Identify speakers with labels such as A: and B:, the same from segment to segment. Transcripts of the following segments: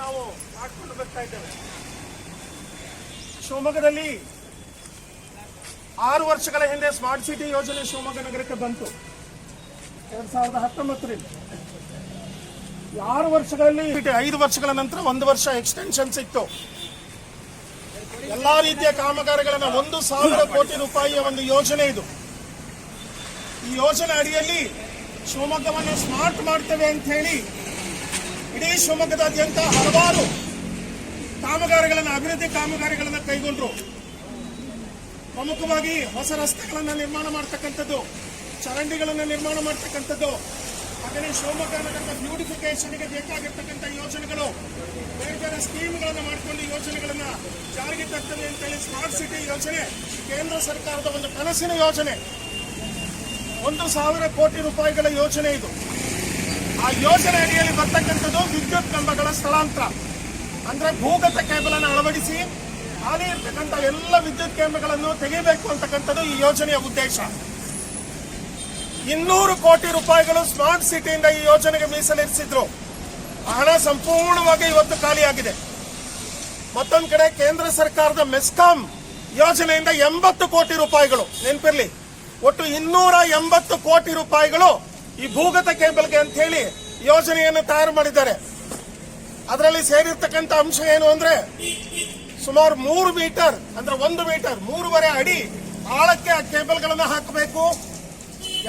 A: ನಾವು ಮಾಡಿಕೊಂಡು ಬರ್ತಾ ಇದ್ದೇವೆ. ಶಿವಮೊಗ್ಗದಲ್ಲಿ ಆರು ವರ್ಷಗಳ ಹಿಂದೆ ಸ್ಮಾರ್ಟ್ ಸಿಟಿ ಯೋಜನೆ ಶಿವಮೊಗ್ಗ ನಗರಕ್ಕೆ ಬಂತು. ಎರಡ್ ಸಾವಿರದ ಹತ್ತೊಂಬತ್ತರಲ್ಲಿ. ಆರು ವರ್ಷಗಳಲ್ಲಿ ಐದು ವರ್ಷಗಳ ನಂತರ ಒಂದು ವರ್ಷ ಎಕ್ಸ್ಟೆನ್ಷನ್ ಸಿಕ್ತು ಎಲ್ಲಾ ರೀತಿಯ ಕಾಮಗಾರಿಗಳನ್ನ ಒಂದು ಸಾವಿರ ಕೋಟಿ ರೂಪಾಯಿಯ ಒಂದು ಯೋಜನೆ ಇದು. ಈ ಯೋಜನೆ ಅಡಿಯಲ್ಲಿ ಶಿವಮೊಗ್ಗವನ್ನು ಸ್ಮಾರ್ಟ್ ಮಾಡ್ತೇವೆ ಅಂತ ಹೇಳಿ ಇಡೀ ಶಿವಮೊಗ್ಗದಾದ್ಯಂತ ಹಲವಾರು ಕಾಮಗಾರಿಗಳನ್ನು, ಅಭಿವೃದ್ಧಿ ಕಾಮಗಾರಿಗಳನ್ನು ಕೈಗೊಂಡ್ರು. ಪ್ರಮುಖವಾಗಿ ಹೊಸ ರಸ್ತೆಗಳನ್ನು ನಿರ್ಮಾಣ ಮಾಡ್ತಕ್ಕಂಥದ್ದು, ಚರಂಡಿಗಳನ್ನು ನಿರ್ಮಾಣ ಮಾಡ್ತಕ್ಕಂಥದ್ದು ಹಾಗೆಯೇ ಶಿವಮೊಗ್ಗ ನಗರದ ಬ್ಯೂಟಿಫಿಕೇಶನ್ಗೆ ಬೇಕಾಗಿರ್ತಕ್ಕಂಥ ಯೋಜನೆಗಳು, ಬೇರೆ ಬೇರೆ ಸ್ಕೀಮ್ಗಳನ್ನು ಮಾಡಿಕೊಂಡು ಯೋಜನೆಗಳನ್ನು ಜಾರಿಗೆ ತರ್ತದೆ ಅಂತೇಳಿ ಸ್ಮಾರ್ಟ್ ಸಿಟಿ ಯೋಜನೆ, ಕೇಂದ್ರ ಸರ್ಕಾರದ ಒಂದು ಕನಸಿನ ಯೋಜನೆ. ಒಂದು ಸಾವಿರ ಕೋಟಿ ರೂಪಾಯಿಗಳ ಯೋಜನೆ ಇದು. ಆ ಯೋಜನೆ ಅಡಿಯಲ್ಲಿ ಬರ್ತಕ್ಕಂಥದ್ದು ವಿದ್ಯುತ್ ಕಂಬಗಳ ಸ್ಥಳಾಂತರ. ಅಂದ್ರೆ ಭೂಗತ ಕೇಬಲ್ ಅನ್ನು ಅಳವಡಿಸಿ ಹಾಲಿ ಇರ್ತಕ್ಕಂಥ ಎಲ್ಲ ವಿದ್ಯುತ್ ಕೇಂದ್ರಗಳನ್ನು ತೆಗೆಯಬೇಕು ಅಂತಕ್ಕಂಥದ್ದು ಈ ಯೋಜನೆಯ ಉದ್ದೇಶ. ಇನ್ನೂರು ಕೋಟಿ ರೂಪಾಯಿಗಳು ಸ್ಮಾರ್ಟ್ ಸಿಟಿಯಿಂದ ಈ ಯೋಜನೆಗೆ ಮೀಸಲಿರಿಸಿದ್ರು. ಹಣ ಸಂಪೂರ್ಣವಾಗಿ ಇವತ್ತು ಖಾಲಿಯಾಗಿದೆ. ಮತ್ತೊಂದು ಕಡೆ ಕೇಂದ್ರ ಸರ್ಕಾರದ ಮೆಸ್ಕಾಂ ಯೋಜನೆಯಿಂದ ಎಂಬತ್ತು ಕೋಟಿ ರೂಪಾಯಿಗಳು. ನೆನಪಿರ್ಲಿ, ಒಟ್ಟು ಇನ್ನೂರ ಎಂಬತ್ತು ಕೋಟಿ ರೂಪಾಯಿಗಳು ಈ ಭೂಗತ ಕೇಬಲ್ಗೆ ಅಂತ ಹೇಳಿ ಯೋಜನೆಯನ್ನು ತಯಾರು ಮಾಡಿದ್ದಾರೆ. ಅದರಲ್ಲಿ ಸೇರಿರ್ತಕ್ಕಂಥ ಅಂಶ ಏನು ಅಂದ್ರೆ ಸುಮಾರು ಮೂರು ಮೀಟರ್, ಅಂದ್ರೆ ಒಂದು ಮೀಟರ್, ಮೂರುವರೆ ಅಡಿ ಆಳಕ್ಕೆ ಆ ಕೇಬಲ್ಗಳನ್ನು ಹಾಕಬೇಕು.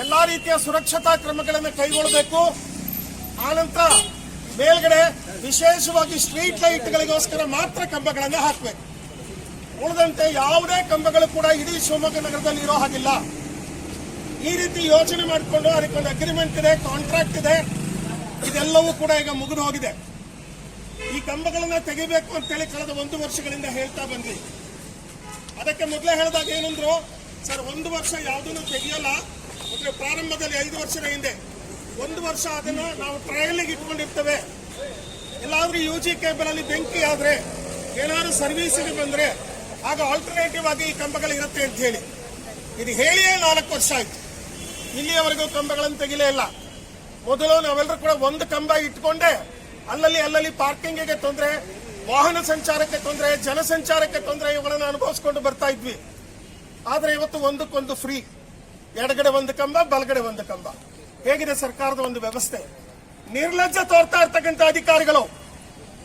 A: ಎಲ್ಲಾ ರೀತಿಯ ಸುರಕ್ಷತಾ ಕ್ರಮಗಳನ್ನು ಕೈಗೊಳ್ಳಬೇಕು. ಆನಂತರ ಮೇಲ್ಗಡೆ ವಿಶೇಷವಾಗಿ ಸ್ಟ್ರೀಟ್ ಲೈಟ್ಗಳಿಗೋಸ್ಕರ ಮಾತ್ರ ಕಂಬಗಳನ್ನು ಹಾಕಬೇಕು. ಉಳಿದಂತೆ ಯಾವುದೇ ಕಂಬಗಳು ಕೂಡ ಇಡೀ ಶಿವಮೊಗ್ಗ ನಗರದಲ್ಲಿ ಇರೋ ಹಾಗಿಲ್ಲ. ಈ ರೀತಿ ಯೋಚನೆ ಮಾಡಿಕೊಂಡು ಅದಕ್ಕೊಂದು ಅಗ್ರಿಮೆಂಟ್ ಇದೆ ಕಾಂಟ್ರಾಕ್ಟ್ ಇದೆ. ಇದೆಲ್ಲವೂ ಕೂಡ ಈಗ ಮುಗಿದು ಹೋಗಿದೆ. ಈ ಕಂಬಗಳನ್ನ ತೆಗಿಬೇಕು ಅಂತೇಳಿ ಕಳೆದ ಒಂದು ವರ್ಷಗಳಿಂದ ಹೇಳ್ತಾ ಬಂದ್ವಿ. ಅದಕ್ಕೆ ಮೊದಲೇ ಹೇಳಿದಾಗ ಏನಂದ್ರು, ಸರ್, ಒಂದು ವರ್ಷ ಯಾವುದನ್ನು ತೆಗಿಯಲ್ಲ. ಅಂದ್ರೆ ಪ್ರಾರಂಭದಲ್ಲಿ ಐದು ವರ್ಷದ ಹಿಂದೆ. ಒಂದು ವರ್ಷ ಅದನ್ನ ನಾವು ಟ್ರಯಲ್ಗೆ ಇಟ್ಕೊಂಡಿರ್ತೇವೆ. ಎಲ್ಲಾದ್ರೂ ಯು ಜಿ ಕೇಬಲ್ ಅಲ್ಲಿ ಬೆಂಕಿ ಆದ್ರೆ, ಏನಾದ್ರು ಸರ್ವಿಸಿಗೆ ಬಂದ್ರೆ, ಆಗ ಆಲ್ಟರ್ನೇಟಿವ್ ಆಗಿ ಈ ಕಂಬಗಳಿರುತ್ತೆ ಅಂತ ಹೇಳಿ. ಇದು ಹೇಳಿಯೇ ನಾಲ್ಕು ವರ್ಷ ಆಯ್ತು. ಇಲ್ಲಿಯವರೆಗೂ ಕಂಬಗಳನ್ನು ತೆಗಿಲೇ ಇಲ್ಲ. ಮೊದಲು ನಾವೆಲ್ಲರೂ ಕೂಡ ಒಂದು ಕಂಬ ಇಟ್ಕೊಂಡೆ, ಅಲ್ಲಲ್ಲಿ ಅಲ್ಲಲ್ಲಿ ಪಾರ್ಕಿಂಗಿಗೆ ತೊಂದರೆ, ವಾಹನ ಸಂಚಾರಕ್ಕೆ ತೊಂದರೆ, ಜನಸಂಚಾರಕ್ಕೆ ತೊಂದರೆ ಇವುಗಳನ್ನು ಅನುಭವಿಸ್ಕೊಂಡು ಬರ್ತಾ ಇದ್ವಿ. ಆದರೆ ಇವತ್ತು ಒಂದಕ್ಕೊಂದು ಫ್ರೀ ಎಡಗಡೆ ಒಂದು ಕಂಬ, ಬಲಗಡೆ ಒಂದು ಕಂಬ. ಹೇಗಿದೆ ಸರ್ಕಾರದ ಒಂದು ವ್ಯವಸ್ಥೆ? ನಿರ್ಲಜ್ಜ ತೋರ್ತಾ ಇರ್ತಕ್ಕಂಥ ಅಧಿಕಾರಿಗಳು,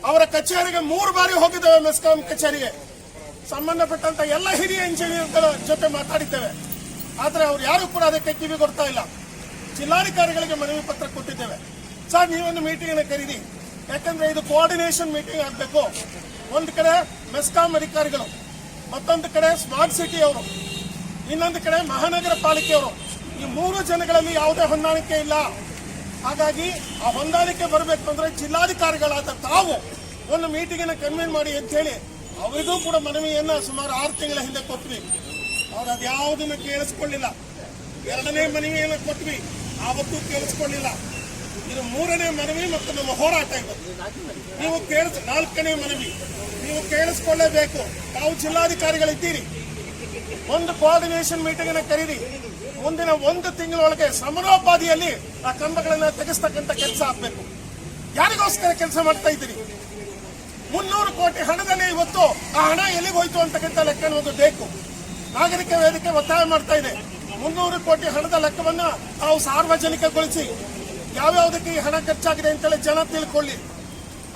A: ಅವರ ಕಚೇರಿಗೆ ಮೂರು ಬಾರಿ ಹೋಗಿದ್ದೇವೆ ಮೆಸ್ಕಾಂ ಕಚೇರಿಗೆ. ಸಂಬಂಧಪಟ್ಟಂತ ಎಲ್ಲ ಹಿರಿಯ ಇಂಜಿನಿಯರ್ಗಳ ಜೊತೆ ಮಾತಾಡಿದ್ದೇವೆ. ಆದ್ರೆ ಅವ್ರು ಯಾರು ಕೂಡ ಅದಕ್ಕೆ ಕಿವಿ ಕೊಡ್ತಾ ಇಲ್ಲ. ಜಿಲ್ಲಾಧಿಕಾರಿಗಳಿಗೆ ಮನವಿ ಪತ್ರ ಕೊಟ್ಟಿದ್ದೇವೆ. ಸರ್, ನೀವೊಂದು ಮೀಟಿಂಗ್ ಅನ್ನ ಕರೀರಿ. ಯಾಕಂದ್ರೆ ಇದು ಕೋಆರ್ಡಿನೇಷನ್ ಮೀಟಿಂಗ್ ಆಗಬೇಕು. ಒಂದು ಕಡೆ ಮೆಸ್ಕಾಂ ಅಧಿಕಾರಿಗಳು, ಮತ್ತೊಂದು ಕಡೆ ಸ್ಮಾರ್ಟ್ ಸಿಟಿ ಅವರು, ಇನ್ನೊಂದು ಕಡೆ ಮಹಾನಗರ ಪಾಲಿಕೆಯವರು ಈ ಮೂರು ಜನಗಳಲ್ಲಿ ಯಾವುದೇ ಹೊಂದಾಣಿಕೆ ಇಲ್ಲ. ಹಾಗಾಗಿ ಆ ಹೊಂದಾಣಿಕೆ ಬರಬೇಕು ಅಂದ್ರೆ ಜಿಲ್ಲಾಧಿಕಾರಿಗಳಾದ ತಾವು ಒಂದು ಮೀಟಿಂಗ್ ಅನ್ನು ಕನ್ವೀನ್ ಮಾಡಿ ಅಂತ ಹೇಳಿ, ಅವರಿಗೂ ಕೂಡ ಮನವಿಯನ್ನ ಸುಮಾರು ಆರು ತಿಂಗಳ ಹಿಂದೆ ಕೊಟ್ವಿ. ಅವ್ರು ಅದ್ಯಾವುದನ್ನು ಕೇಳಿಸ್ಕೊಳ್ಳಿಲ್ಲ. ಎರಡನೇ ಮನವಿಯನ್ನು ಕೊಟ್ವಿ, ಆವತ್ತೂ ಕೇಳಿಸ್ಕೊಳ್ಳಿಲ್ಲ. ಇದು ಮೂರನೇ ಮನವಿ ಮತ್ತು ನಮ್ಮ ಹೋರಾಟ ಇದೆ. ನೀವು ಕೇಳಿಸ್, ನಾಲ್ಕನೇ ಮನವಿ. ನೀವು ಕೇಳಿಸ್ಕೊಳ್ಳೇಬೇಕು. ತಾವು ಜಿಲ್ಲಾಧಿಕಾರಿಗಳಿದ್ದೀರಿ. ಒಂದು ಕೋಆರ್ಡಿನೇಷನ್ ಮೀಟಿಂಗ್ ಅನ್ನು ಕರೀರಿ. ಮುಂದಿನ ಒಂದು ತಿಂಗಳೊಳಗೆ ಸಮರೋಪಾದಿಯಲ್ಲಿ ಆ ಕಂಬಗಳನ್ನ ತೆಗೆಸ್ತಕ್ಕಂಥ ಕೆಲಸ ಆಗ್ಬೇಕು. ಯಾರಿಗೋಸ್ಕರ ಕೆಲಸ ಮಾಡ್ತಾ ಇದ್ದೀರಿ? ಮುನ್ನೂರು ಕೋಟಿ ಹಣದಲ್ಲಿ ಇವತ್ತು ಆ ಹಣ ಎಲ್ಲಿಗೆ ಹೋಯ್ತು ಅಂತಕ್ಕಂಥ ಲೆಕ್ಕ ಒಂದು ಬೇಕು ನಾಗರಿಕ ವೇದಿಕೆ ಒತ್ತಾಯ ಮಾಡ್ತಾ ಇದೆ. ಮುನ್ನೂರು ಕೋಟಿ ಹಣದ ಲೆಕ್ಕವನ್ನ ತಾವು ಸಾರ್ವಜನಿಕಗೊಳಿಸಿ ಯಾವ್ಯಾವುದಕ್ಕೆ ಈ ಹಣ ಖರ್ಚಾಗಿದೆ ಅಂತೇಳಿ ಜನ ತಿಳ್ಕೊಳ್ಳಿ.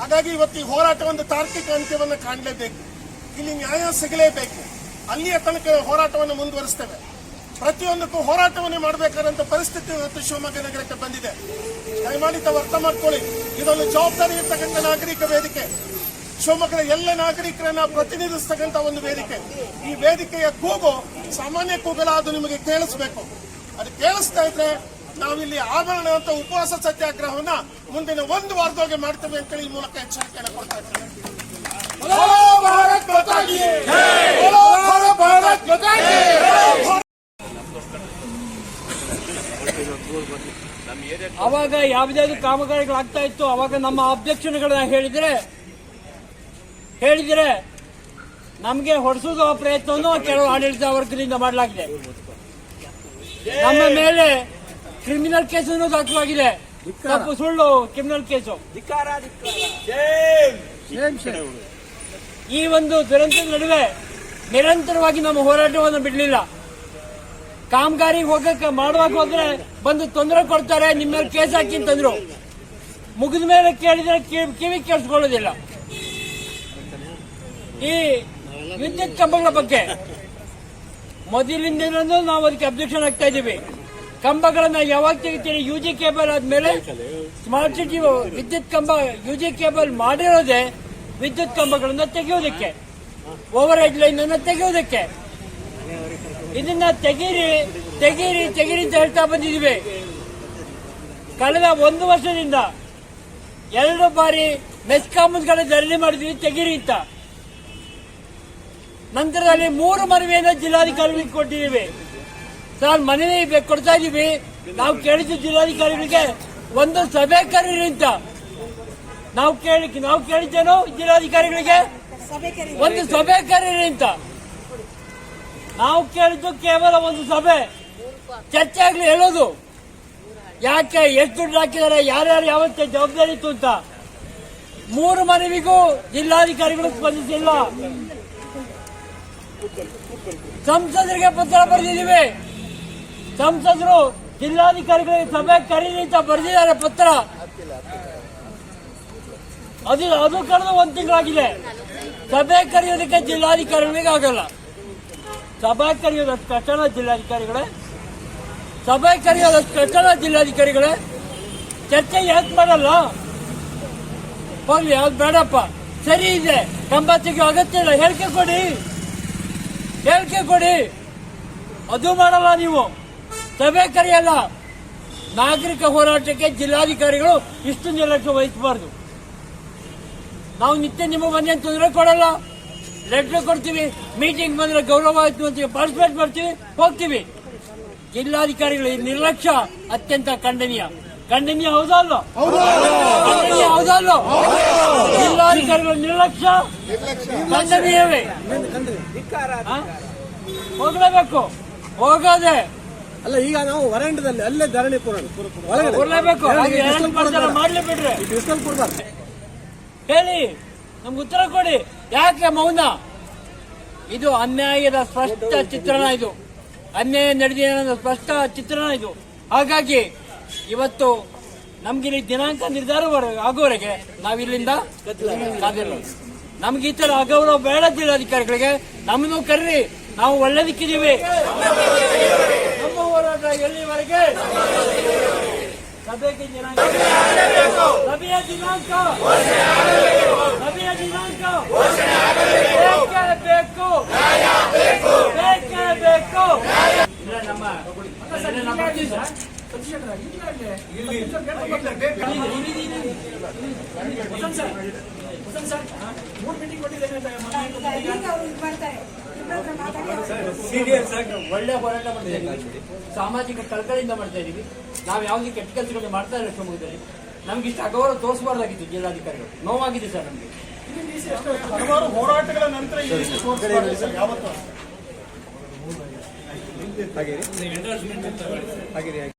A: ಹಾಗಾಗಿ ಇವತ್ತು ಈ ಹೋರಾಟ ಒಂದು ತಾರ್ಕಿಕ ಅಂತ್ಯವನ್ನು ಕಾಣಲೇಬೇಕು. ಇಲ್ಲಿ ನ್ಯಾಯ ಸಿಗಲೇಬೇಕು. ಅಲ್ಲಿಯ ತನಕ ಹೋರಾಟವನ್ನು ಮುಂದುವರಿಸ್ತೇವೆ. ಪ್ರತಿಯೊಂದಕ್ಕೂ ಹೋರಾಟವನ್ನೇ ಮಾಡಬೇಕಾದಂತ ಪರಿಸ್ಥಿತಿ ಇವತ್ತು ಶಿವಮೊಗ್ಗ ನಗರಕ್ಕೆ ಬಂದಿದೆ. ದಯಮಾಡಿ ತಾವು ಅರ್ಥ ಮಾಡ್ಕೊಳ್ಳಿ. ಇದೊಂದು ಜವಾಬ್ದಾರಿ ಇರ್ತಕ್ಕಂಥ ನಾಗರಿಕ ವೇದಿಕೆ. ಶಿವಮೊಗ್ಗದ ಎಲ್ಲ ನಾಗರಿಕರನ್ನ ಪ್ರತಿನಿಧಿಸ್ತಕ್ಕಂಥ ಒಂದು ವೇದಿಕೆ. ಈ ವೇದಿಕೆಯ ಕೂಗು, ಸಾಮಾನ್ಯ ಕೂಗಲ ಅದು ನಿಮಗೆ ಕೇಳಿಸ್ಬೇಕು. ಅದು ಕೇಳಿಸ್ತಾ ಇದ್ರೆ ನಾವಿಲ್ಲಿ ಆಭರಣ ಅಂತ ಉಪವಾಸ ಸತ್ಯಾಗ್ರಹವನ್ನ ಮುಂದಿನ ಒಂದು ವಾರದೊಳಗೆ ಮಾಡ್ತೇವೆ ಅಂತೇಳಿ ಈ ಮೂಲಕ ಎಚ್ಚರಿಕೆಯನ್ನು ಕೊಡ್ತಾ ಇದ್ದೇನೆ.
B: ಅವಾಗ ಯಾವ್ದಾದ್ರು ಕಾಮಗಾರಿಗಳಾಗ್ತಾ ಇತ್ತು ಅವಾಗ ನಮ್ಮ ಅಬ್ಜೆಕ್ಷನ್ಗಳನ್ನ ಹೇಳಿದ್ರೆ ಹೇಳಿದ್ರೆ ನಮಗೆ ಹೊಡೆಸೋದು ಪ್ರಯತ್ನವನ್ನು ಕೆಲವು ಆಡಳಿತ ವರ್ಗದಿಂದ ಮಾಡಲಾಗಿದೆ. ನಮ್ಮ ಮೇಲೆ ಕ್ರಿಮಿನಲ್ ಕೇಸನ್ನು ದಾಖಲಾಗಿದೆ. ತಪ್ಪು ಸುಳ್ಳು ಕ್ರಿಮಿನಲ್ ಕೇಸು ಈ ಒಂದು ದುರಂತದ ನಡುವೆ ನಿರಂತರವಾಗಿ ನಮ್ಮ ಹೋರಾಟವನ್ನು ಬಿಡಲಿಲ್ಲ. ಕಾಮಗಾರಿಗೆ ಹೋಗಕ್ಕೆ ಮಾಡುವಾಗ ಹೋದ್ರೆ ಬಂದು ತೊಂದರೆ ಕೊಡ್ತಾರೆ ನಿಮ್ಮ ಮೇಲೆ ಕೇಸ್ ಹಾಕಿ ಅಂತಂದ್ರು. ಮುಗಿದ ಮೇಲೆ ಕೇಳಿದ್ರೆ ಕಿವಿ- ಕಿವಿ ಕೇಳಿಸ್ಕೊಳ್ಳೋದಿಲ್ಲ. ಈ ವಿದ್ಯುತ್ ಕಂಬಗಳ ಬಗ್ಗೆ ಮೊದಲಿಂದ ನಾವು ಅದಕ್ಕೆ ಅಬ್ಜೆಕ್ಷನ್ ಆಗ್ತಾ ಇದ್ದೀವಿ. ಕಂಬಗಳನ್ನ ಯಾವಾಗ ತೆಗಿತೀರಿ? ಯು ಜಿ ಕೇಬಲ್ ಆದ್ಮೇಲೆ ಸ್ಮಾರ್ಟ್ ಸಿಟಿ ವಿದ್ಯುತ್ ಕಂಬ ಯು ಜಿ ಕೇಬಲ್ ಮಾಡಿರೋದೆ ವಿದ್ಯುತ್ ಕಂಬಗಳನ್ನ ತೆಗೆಯೋದಕ್ಕೆ ಓವರ್ ಹೆಡ್ ಲೈನ್ ಅನ್ನ ತೆಗೆಯೋದಕ್ಕೆ. ಇದನ್ನ ತೆಗೀರಿ ತೆಗೀರಿ ತೆಗೀರಿ ಅಂತ ಹೇಳ್ತಾ ಬಂದಿದ್ದೀವಿ. ಕಳೆದ ಒಂದು ವರ್ಷದಿಂದ ಎರಡು ಬಾರಿ ಮೆಸ್ಕಾಮಗಳ ಧರಣಿ ಮಾಡಿದ್ವಿ, ತೆಗೀರಿ ಅಂತ. ನಂತರದಲ್ಲಿ ಮೂರು ಮನವಿಯನ್ನು ಜಿಲ್ಲಾಧಿಕಾರಿಗಳಿಗೆ ಕೊಟ್ಟಿದ್ದೀವಿ. ಸರ್ ಮನವಿ ಕೊಡ್ತಾ ಇದೀವಿ. ನಾವು ಕೇಳಿದ್ದು ಜಿಲ್ಲಾಧಿಕಾರಿಗಳಿಗೆ ಒಂದು ಸಭೆ ಕರೀರಿ ಅಂತ. ನಾವು ಕೇಳಿ ನಾವು ಕೇಳಿದ್ದೇನು ಜಿಲ್ಲಾಧಿಕಾರಿಗಳಿಗೆ? ಒಂದು ಸಭೆ ಕರೀರಿ ಅಂತ. ನಾವು ಕೇಳಿದ್ದು ಕೇವಲ ಒಂದು ಸಭೆ. ಚರ್ಚೆ ಆಗ್ಲಿ ಹೇಳೋದು. ಯಾಕೆ ಎಷ್ಟು ದುಡ್ಡು ಹಾಕಿದ್ದಾರೆ ಯಾರ್ಯಾರು ಯಾವತ್ತೆ ಜವಾಬ್ದಾರಿ ಇತ್ತು ಅಂತ. ಮೂರು ಮನವಿಗೂ ಜಿಲ್ಲಾಧಿಕಾರಿಗಳು ಸ್ಪಂದಿಸಿಲ್ಲ. ಸಂಸದರಿಗೆ ಪತ್ರ ಬರೆದಿದ್ದೀವಿ. ಸಂಸದರು ಜಿಲ್ಲಾಧಿಕಾರಿಗಳಿಗೆ ಸಭೆ ಕರೀರಿ ಅಂತ ಬರೆದಿದ್ದಾರೆ ಪತ್ರ. ಅದು ಅದು ಕಳೆದು ಒಂದು ತಿಂಗಳಾಗಿದೆ. ಸಭೆ ಕರೆಯೋದಕ್ಕೆ ಜಿಲ್ಲಾಧಿಕಾರಿಗಳಿಗೆ ಆಗಲ್ಲ. ಸಭೆ ಕರೆಯೋದಷ್ಟು ಕಷ್ಟನ ಜಿಲ್ಲಾಧಿಕಾರಿಗಳೇ. ಸಭೆ ಕರೆಯೋದಷ್ಟು ಕಷ್ಟನ ಜಿಲ್ಲಾಧಿಕಾರಿಗಳೇ. ಚರ್ಚೆ ಯಾಕೆ ಮಾಡಲ್ಲ? ಹೋಗ್ಲಿ, ಅದು ಬೇಡಪ್ಪ. ಸರಿ ಇದೆ. ಕಂಬ ತೆಗೆಯೋ ಅಗತ್ಯ ಇಲ್ಲ. ಹೇಳಿಕೆ ಕೊಡಿ. ಹೇಳಿಕೆ ಕೊಡಿ. ಅದು ಮಾಡಲ್ಲ ನೀವು. ಸಭೆ ಕರೆಯಲ್ಲ. ನಾಗರಿಕ ಹೋರಾಟಕ್ಕೆ ಜಿಲ್ಲಾಧಿಕಾರಿಗಳು ಇಷ್ಟು ನಿರ್ಲಕ್ಷ್ಯ ವಹಿಸಬಾರ್ದು. ನಾವು ನಿತ್ಯ ನಿಮ್ಮ ಮನೆ ತೊಂದರೆ ಕೊಡಲ್ಲ. ಲೆಟರ್ ಕೊಡ್ತೀವಿ. ಮೀಟಿಂಗ್ ಬಂದ್ರೆ ಗೌರವ ಆಯ್ತು ಅಂತ ಪಾರ್ಟಿಸಿಪೇಟ್ ಮಾಡ್ತೀವಿ. ಹೋಗ್ತೀವಿ. ಜಿಲ್ಲಾಧಿಕಾರಿಗಳು ಈ ನಿರ್ಲಕ್ಷ್ಯ ಅತ್ಯಂತ ಖಂಡನೀಯ. ಖಂಡನೀಯ ಹೌದಾ ಅಲ್ವಾ? ಖಂಡನೀಯ ಹೌದಾ ಅಲ್ವಾ? ಜಿಲ್ಲಾಧಿಕಾರಿಗಳ ನಿರ್ಲಕ್ಷ್ಯ? ಖಂಡನೀಯವೇ? ಹೋಗ್ಲೇಬೇಕು. ಹೋಗೋದೆ.
C: ಅಲ್ಲ ಈಗ ನಾವು ವರಾಂಡದಲ್ಲಿ ಅಲ್ಲೇ ಧರಣಿ
B: ಬಿಡ್ರಿ. ಹೇಳಿ ನಮ್ಗೆ ಉತ್ತರ ಕೊಡಿ. ಯಾಕೆ ಮೌನ? ಇದು ಅನ್ಯಾಯದ ಸ್ಪಷ್ಟ ಚಿತ್ರಣ ಇದು. ಅನ್ಯಾಯ ನಡೆದಿದೆ ಸ್ಪಷ್ಟ ಚಿತ್ರಣ ಇದು. ಹಾಗಾಗಿ ಇವತ್ತು ನಮ್ಗೆ ಇಲ್ಲಿ ದಿನಾಂಕ ನಿರ್ಧಾರ ಆಗೋವರೆಗೆ ನಾವಿಲ್ಲಿಂದ ಕಾದಿಲ್ಲ ನಮ್ಗೆ ಈ ತರ ಅಗೌರವ ಬೇಡ ಜಿಲ್ಲಾಧಿಕಾರಿಗಳಿಗೆ ನಮ್ಮನ್ನು ಕರ್ರಿ. ನಾವು ಒಳ್ಳೇದಕ್ಕಿದ್ದೀವಿ. ನಮ್ಮ ಹೋರಾಟ ಎಲ್ಲಿವರೆಗೆ? ಸಭೆಗೆ ದಿನಾಂಕ. ಸಭೆಯ ದಿನಾಂಕ. ಸಭೆಯ ದಿನಾಂಕ. ಬೇಕೇ ಬೇಕು ಇಲ್ಲ ನಮ್ಮ ಇಲ್ಲ ನಮ್ಮ ಒಳ್ಳೆ ಹೋರಾಟ ಮಾಡ್ತಾ ಇದ್ದೀವಿ ಸಾಮಾಜಿಕ ಕಳಕಳಿಯಿಂದ ಮಾಡ್ತಾ ಇದೀವಿ. ನಾವು ಯಾವುದೇ ಕೆಟ್ಟ ಕೆಲಸಗಳನ್ನ ಮಾಡ್ತಾ ಇಲ್ಲ ಶಿವಮೊಗ್ಗದಲ್ಲಿ. ನಮ್ಗೆ ಇಷ್ಟು ಅಗೌರವ ತೋರಿಸಬಾರ್ದಾಗಿತ್ತು ಜಿಲ್ಲಾಧಿಕಾರಿಗಳು. ನೋವಾಗಿದೆ ಸರ್ ನಮಗೆ.
A: ಹಲವಾರು ಹೋರಾಟಗಳ ನಂತರ ಯಾವತ್ತೂ.
C: ಹಾಗೆ ಹಾಗೆ.